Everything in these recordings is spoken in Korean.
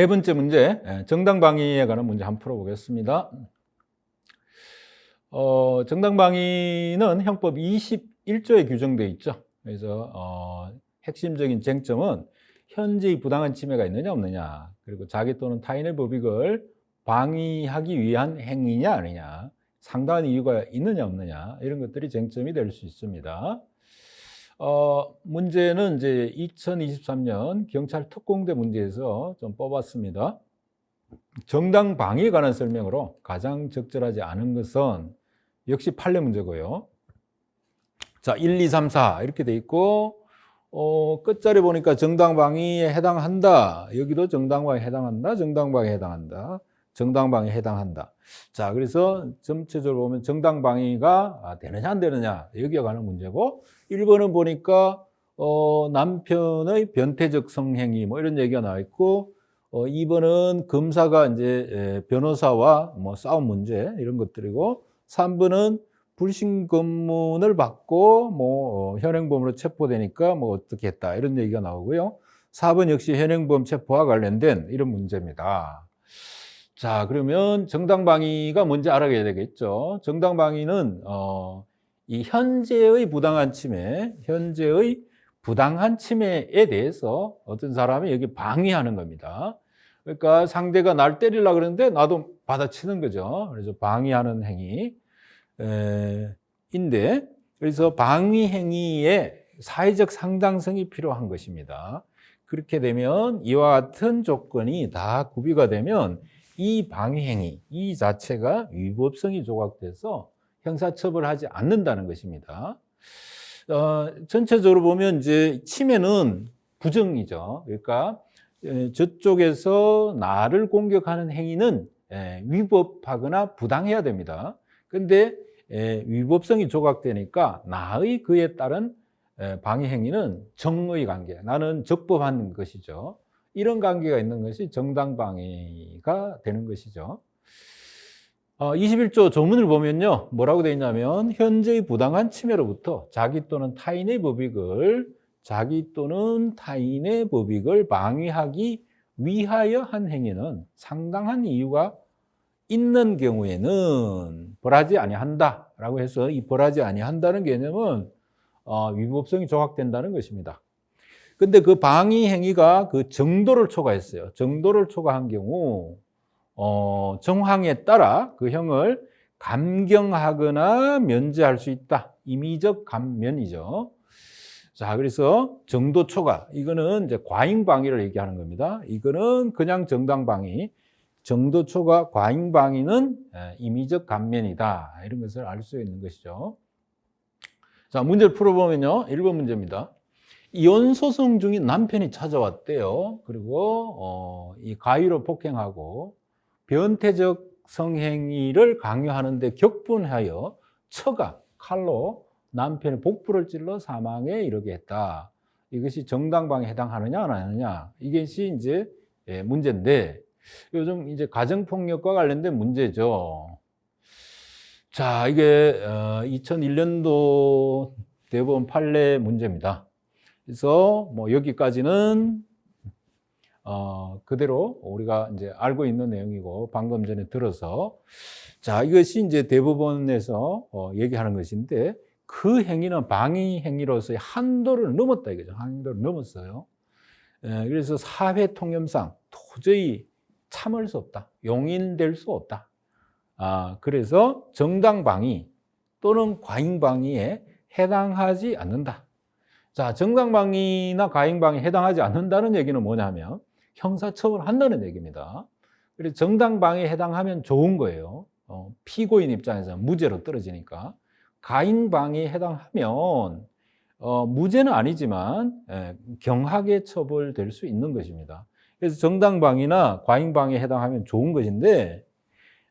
네 번째 문제, 예, 정당 방위에 관한 문제 한번 풀어보겠습니다. 어, 정당 방위는 형법 21조에 규정되어 있죠. 그래서 어, 핵심적인 쟁점은 현재의 부당한 침해가 있느냐 없느냐, 그리고 자기 또는 타인의 법익을 방위하기 위한 행위냐 아니냐, 상당한 이유가 있느냐 없느냐 이런 것들이 쟁점이 될 수 있습니다. 어, 문제는 이제 2023년 경찰 특공대 문제에서 좀 뽑았습니다. 정당 방위에 관한 설명으로 가장 적절하지 않은 것은 역시 판례 문제고요. 자, 1, 2, 3, 4 이렇게 돼 있고 어, 끝자리 보니까 정당 방위에 해당한다. 여기도 정당 방위에 해당한다. 정당 방위에 해당한다. 정당 방위에 해당한다. 자, 그래서 전체적으로 보면 정당 방위가 아, 되느냐 안 되느냐 여기에 관한 문제고 1번은 보니까 어, 남편의 변태적 성행위 뭐 이런 얘기가 나와 있고 어, 2번은 검사가 이제 에, 변호사와 뭐 싸움 문제 이런 것들이고 3번은 불신 검문을 받고 뭐 어, 현행범으로 체포되니까 뭐 어떻게 했다 이런 얘기가 나오고요. 4번 역시 현행범 체포와 관련된 이런 문제입니다. 자, 그러면 정당방위가 뭔지 알아야 되겠죠. 정당방위는 어, 이 현재의 부당한 침해, 현재의 부당한 침해에 대해서 어떤 사람이 여기 방위하는 겁니다. 그러니까 상대가 날 때리려고 그러는데 나도 받아치는 거죠. 그래서 방위하는 행위. 에, 인데, 그래서 방위 행위에 사회적 상당성이 필요한 것입니다. 그렇게 되면 이와 같은 조건이 다 구비가 되면 이 방위 행위, 이 자체가 위법성이 조각돼서 형사처벌하지 않는다는 것입니다. 어, 전체적으로 보면 이제 침해는 부정이죠. 그러니까 에, 저쪽에서 나를 공격하는 행위는 에, 위법하거나 부당해야 됩니다. 근데 에, 위법성이 조각되니까 나의 그에 따른 에, 방해 행위는 정의 관계, 나는 적법한 것이죠. 이런 관계가 있는 것이 정당 방해가 되는 것이죠. 어, 21조 조문을 보면요. 뭐라고 되어 있냐면 현재의 부당한 침해로부터 자기 또는 타인의 법익을 자기 또는 타인의 법익을 방위하기 위하여 한 행위는 상당한 이유가 있는 경우에는 벌하지 아니한다라고 해서 이 벌하지 아니한다는 개념은 어, 위법성이 조각된다는 것입니다. 근데 그 방위 행위가 그 정도를 초과했어요. 정도를 초과한 경우 어, 정황에 따라 그 형을 감경하거나 면제할 수 있다. 임의적 감면이죠. 자, 그래서 정도 초과. 이거는 이제 과잉 방위를 얘기하는 겁니다. 이거는 그냥 정당 방위. 정도 초과 과잉 방위는 임의적 감면이다. 이런 것을 알 수 있는 것이죠. 자, 문제를 풀어보면요. 1번 문제입니다. 이혼 소송 중인 남편이 찾아왔대요. 그리고 어, 이 가위로 폭행하고 변태적 성행위를 강요하는데 격분하여 처가 칼로 남편의 복부를 찔러 사망에 이르게 했다. 이것이 정당방에 해당하느냐 안 하느냐 이것이 이제 예, 문제인데 요즘 이제 가정폭력과 관련된 문제죠. 자, 이게 2001년도 대법원 판례 문제입니다. 그래서 뭐 여기까지는 어, 그대로 우리가 이제 알고 있는 내용이고 방금 전에 들어서 자 이것이 이제 대법원에서 어, 얘기하는 것인데 그 행위는 방위 행위로서의 한도를 넘었다 이거죠 한도를 넘었어요. 에, 그래서 사회 통념상 도저히 참을 수 없다 용인될 수 없다. 아 그래서 정당 방위 또는 과잉 방위에 해당하지 않는다. 자, 정당방위나 가행방위에 해당하지 않는다는 얘기는 뭐냐면 형사처벌 한다는 얘기입니다. 그래서 정당방위에 해당하면 좋은 거예요. 어, 피고인 입장에서는 무죄로 떨어지니까. 가인방위에 해당하면 어, 무죄는 아니지만 예, 경하게 처벌될 수 있는 것입니다. 그래서 정당방위나 과잉방위에 해당하면 좋은 것인데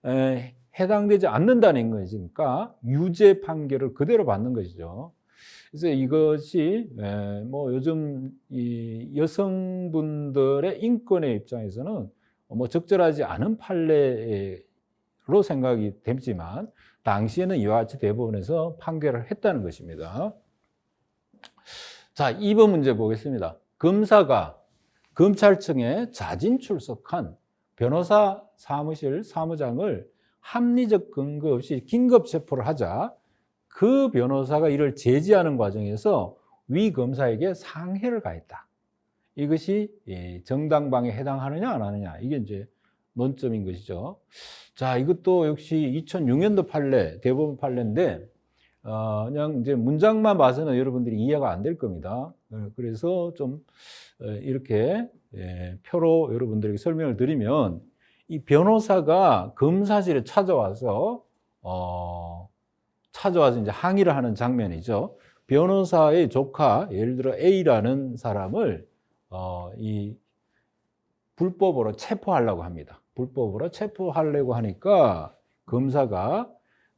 에, 해당되지 않는다는 것이니까 유죄 판결을 그대로 받는 것이죠. 그래서 이것이 뭐 요즘 이 여성분들의 인권의 입장에서는 뭐 적절하지 않은 판례로 생각이 되지만 당시에는 이와 같이 대법원에서 판결을 했다는 것입니다. 자, 2번 문제 보겠습니다. 검사가 검찰청에 자진 출석한 변호사 사무실 사무장을 합리적 근거 없이 긴급 체포를 하자 그 변호사가 이를 제지하는 과정에서 위 검사에게 상해를 가했다. 이것이 예, 정당방에 해당하느냐 안 하느냐 이게 이제 논점인 것이죠. 자, 이것도 역시 2006년도 판례, 대법원 판례인데 어, 그냥 이제 문장만 봐서는 여러분들이 이해가 안 될 겁니다. 어, 그래서 좀 어, 이렇게 예, 표로 여러분들에게 설명을 드리면 이 변호사가 검사실에 찾아와서 어, 찾아와서 이제 항의를 하는 장면이죠. 변호사의 조카, 예를 들어 A라는 사람을 어, 이 불법으로 체포하려고 합니다. 불법으로 체포하려고 하니까 검사가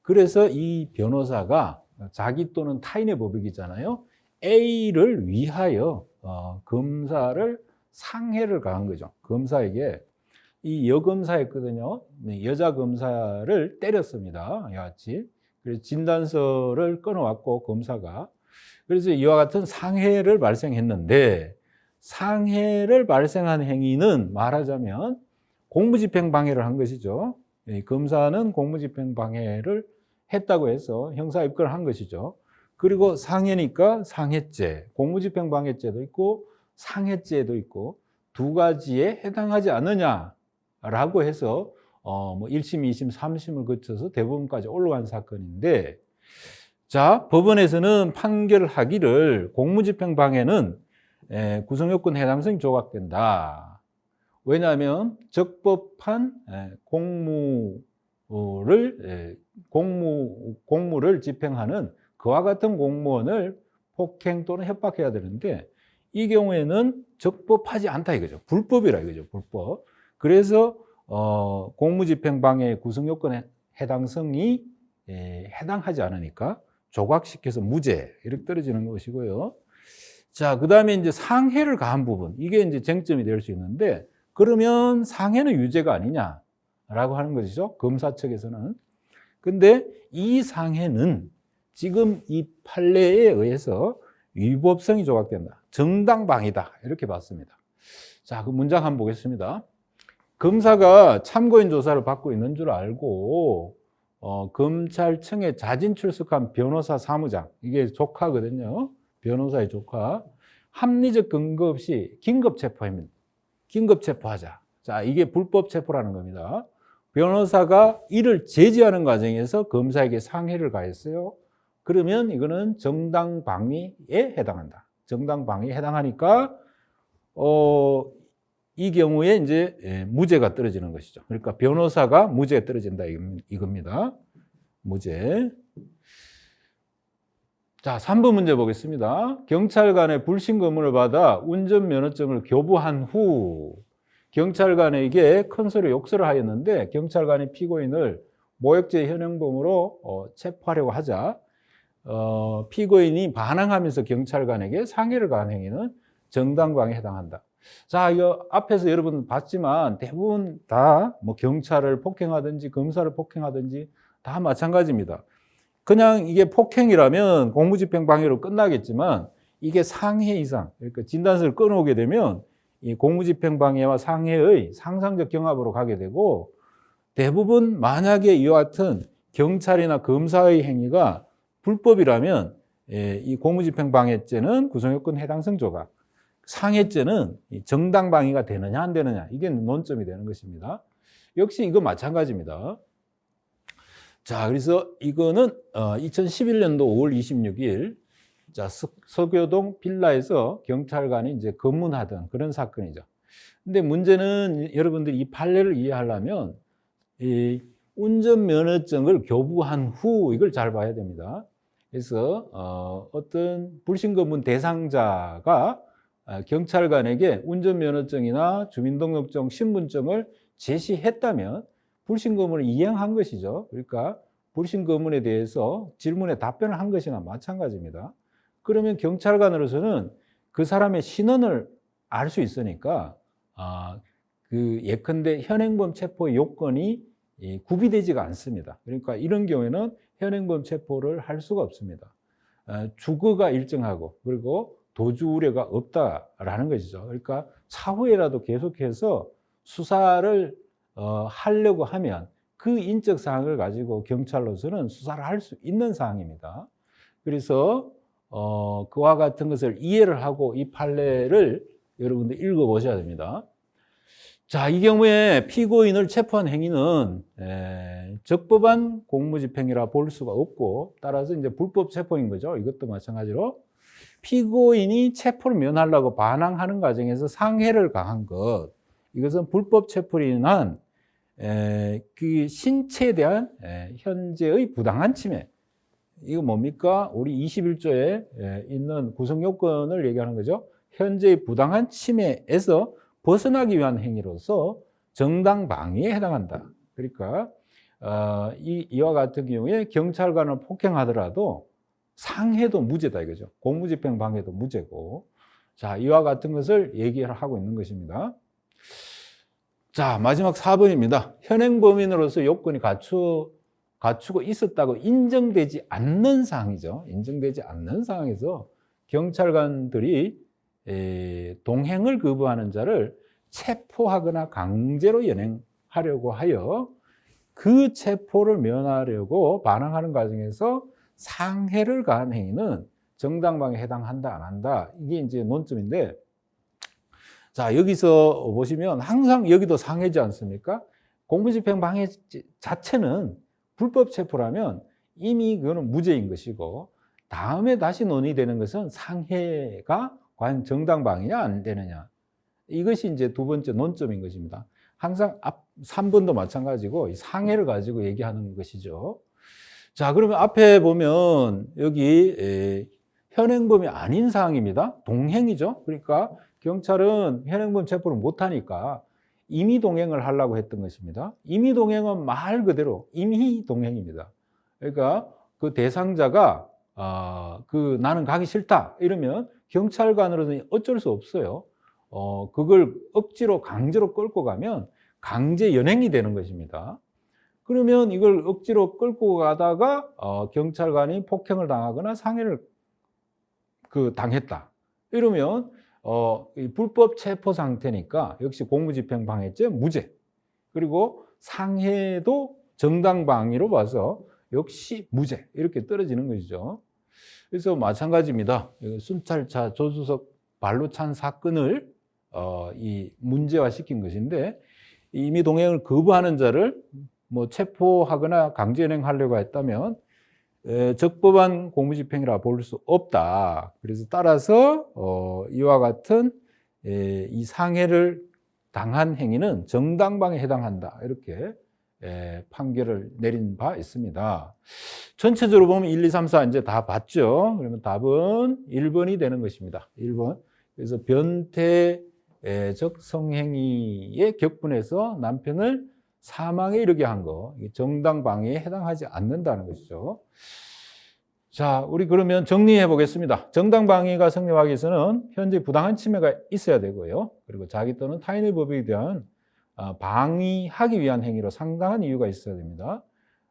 그래서 이 변호사가 자기 또는 타인의 법익이잖아요. A를 위하여 어, 검사를 상해를 가한 거죠. 검사에게 이 여검사였거든요. 네, 여자 검사를 때렸습니다. 같이. 그래서 진단서를 끊어왔고 검사가 그래서 이와 같은 상해를 발생했는데 상해를 발생한 행위는 말하자면 공무집행 방해를 한 것이죠. 이 검사는 공무집행 방해를 했다고 해서 형사 입건을 한 것이죠. 그리고 상해니까 상해죄, 공무집행 방해죄도 있고 상해죄도 있고 두 가지에 해당하지 않느냐라고 해서 어, 뭐 1심, 2심, 3심을 거쳐서 대법원까지 올라간 사건인데 자, 법원에서는 판결 하기를 공무집행 방해는 에, 구성요건 해당성이 조각된다. 왜냐하면 적법한 에, 공무를 에, 공무 공무를 집행하는 그와 같은 공무원을 폭행 또는 협박해야 되는데 이 경우에는 적법하지 않다 이거죠. 불법이라 이거죠. 불법. 그래서 어, 공무집행방해 구성 요건에 해당성이 에, 해당하지 않으니까 조각시켜서 무죄 이렇게 떨어지는 것이고요. 자, 그 다음에 이제 상해를 가한 부분 이게 이제 쟁점이 될 수 있는데 그러면 상해는 유죄가 아니냐라고 하는 것이죠. 검사 측에서는. 근데 이 상해는 지금 이 판례에 의해서 위법성이 조각된다. 정당방위다. 이렇게 봤습니다. 자, 그 문장 한번 보겠습니다. 검사가 참고인 조사를 받고 있는 줄 알고 어, 검찰청에 자진 출석한 변호사 사무장 이게 조카거든요. 변호사의 조카 합리적 근거 없이 긴급 체포입니다. 긴급 체포하자. 자, 이게 불법 체포라는 겁니다. 변호사가 이를 제지하는 과정에서 검사에게 상해를 가했어요. 그러면 이거는 정당 방위에 해당한다. 정당 방위에 해당하니까 어, 이 경우에 이제 예, 무죄가 떨어지는 것이죠. 그러니까 변호사가 무죄가 떨어진다 이겁니다. 무죄. 자, 3번 문제 보겠습니다. 경찰관의 불신검문을 받아 운전면허증을 교부한 후 경찰관에게 큰 소리 욕설을 하였는데 경찰관이 피고인을 모욕죄 현행범으로 어, 체포하려고 하자 어, 피고인이 반항하면서 경찰관에게 상해를 가한 행위는 정당방위에 해당한다. 자, 이거 앞에서 여러분 봤지만 대부분 다 뭐 경찰을 폭행하든지 검사를 폭행하든지 다 마찬가지입니다. 그냥 이게 폭행이라면 공무집행 방해로 끝나겠지만 이게 상해 이상, 그러니까 진단서를 끊어오게 되면 이 공무집행 방해와 상해의 상상적 경합으로 가게 되고 대부분 만약에 이와 같은 경찰이나 검사의 행위가 불법이라면 예, 이 공무집행 방해죄는 구성요건 해당 성 조각, 상해죄는 정당 방위가 되느냐 안 되느냐 이게 논점이 되는 것입니다. 역시 이거 마찬가지입니다. 자, 그래서 이거는 2011년도 5월 26일 자, 서교동 빌라에서 경찰관이 이제 검문하던 그런 사건이죠. 근데 문제는 여러분들이 이 판례를 이해하려면 이 운전면허증을 교부한 후 이걸 잘 봐야 됩니다. 그래서 어, 어떤 불신검문 대상자가 아, 경찰관에게 운전면허증이나 주민등록증, 신분증을 제시했다면 불신검문을 이행한 것이죠. 그러니까 불신검문에 대해서 질문에 답변을 한 것이나 마찬가지입니다. 그러면 경찰관으로서는 그 사람의 신원을 알 수 있으니까 아, 그 예컨대 현행범 체포 요건이 구비되지가 않습니다. 그러니까 이런 경우에는 현행범 체포를 할 수가 없습니다. 아, 주거가 일정하고 그리고 도주 우려가 없다라는 것이죠. 그러니까 차후에라도 계속해서 수사를 어, 하려고 하면 그 인적 사항을 가지고 경찰로서는 수사를 할 수 있는 사항입니다. 그래서 어, 그와 같은 것을 이해를 하고 이 판례를 여러분들 읽어 보셔야 됩니다. 자, 이 경우에 피고인을 체포한 행위는 에, 적법한 공무집행이라 볼 수가 없고 따라서 이제 불법 체포인 거죠. 이것도 마찬가지로 피고인이 체포를 면하려고 반항하는 과정에서 상해를 가한 것 이것은 불법 에, 그 신체에 대한 에, 현재의 부당한 침해 이거 뭡니까? 우리 21조에 있는 구성 요건을 얘기하는 거죠. 현재의 부당한 침해에서 벗어나기 위한 행위로서 정당 방위에 해당한다. 그러니까 어, 이, 이와 같은 경우에 경찰관을 폭행하더라도 상해도 무죄다 이거죠. 공무집행 방해도 무죄고. 자, 이와 같은 것을 얘기를 하고 있는 것입니다. 자, 마지막 4번입니다. 현행 범인으로서 요건이 갖추, 갖추고 있었다고 인정되지 않는 상황이죠. 인정되지 않는 상황에서 경찰관들이 에, 동행을 거부하는 자를 체포하거나 강제로 연행하려고 하여 그 체포를 면하려고 반항하는 과정에서 상해를 가한 행위는 정당방에 해당한다 안 한다 이게 이제 논점인데 자 여기서 보시면 항상 여기도 상해지 않습니까? 공무집행 방해 자체는 불법 체포라면 이미 그거는 무죄인 것이고 다음에 다시 논의되는 것은 상해가 과연 정당방위냐 안 되느냐 이것이 이제 두 번째 논점인 것입니다. 항상 앞 3번도 마찬가지고 이 상해를 가지고 얘기하는 것이죠. 자, 그러면 앞에 보면 여기 에, 현행범이 아닌 사항입니다. 동행이죠. 그러니까 경찰은 현행범 체포를 못하니까 임의 동행을 하려고 했던 것입니다. 임의 동행은 말 그대로 임의 동행입니다. 그러니까 그 대상자가 아, 그 나는 가기 싫다 이러면 경찰관으로서는 어쩔 수 없어요. 어, 그걸 억지로 강제로 끌고 가면 강제 연행이 되는 것입니다. 그러면 이걸 억지로 끌고 가다가 어, 경찰관이 폭행을 당하거나 상해를 그 당했다. 이러면 어, 불법 체포 상태니까 역시 공무집행 방해죄 무죄. 그리고 상해도 정당 방위로 봐서 역시 무죄 이렇게 떨어지는 것이죠. 그래서 마찬가지입니다. 순찰차 조수석 발로 찬 사건을 어, 이 문제화 시킨 것인데 이미 동행을 거부하는 자를 뭐 체포하거나 강제연행하려고 했다면 에, 적법한 공무집행이라 볼 수 없다. 그래서 따라서 어, 이와 같은 에, 이 상해를 당한 행위는 정당방에 해당한다. 이렇게 에, 판결을 내린 바 있습니다. 전체적으로 보면 1, 2, 3, 4 이제 다 봤죠. 그러면 답은 1번이 되는 것입니다. 1번. 그래서 변태적 성행위의 격분에서 남편을 사망에 이르게 한 거, 정당방위에 해당하지 않는다는 것이죠. 자, 우리 그러면 정리해 보겠습니다. 정당방위가 성립하기 위해서는 현재 부당한 침해가 있어야 되고요. 그리고 자기 또는 타인의 법에 대한 아, 방위하기 위한 행위로 상당한 이유가 있어야 됩니다.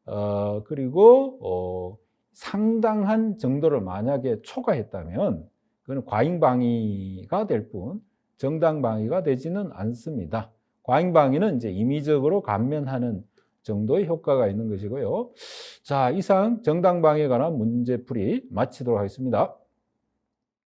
어, 그리고 어, 상당한 정도를 만약에 초과했다면 그건 과잉 방위가 될 뿐 정당 방위가 되지는 않습니다. 과잉방위는 이제 임의적으로 감면하는 정도의 효과가 있는 것이고요. 자, 이상 정당방위에 관한 문제풀이 마치도록 하겠습니다.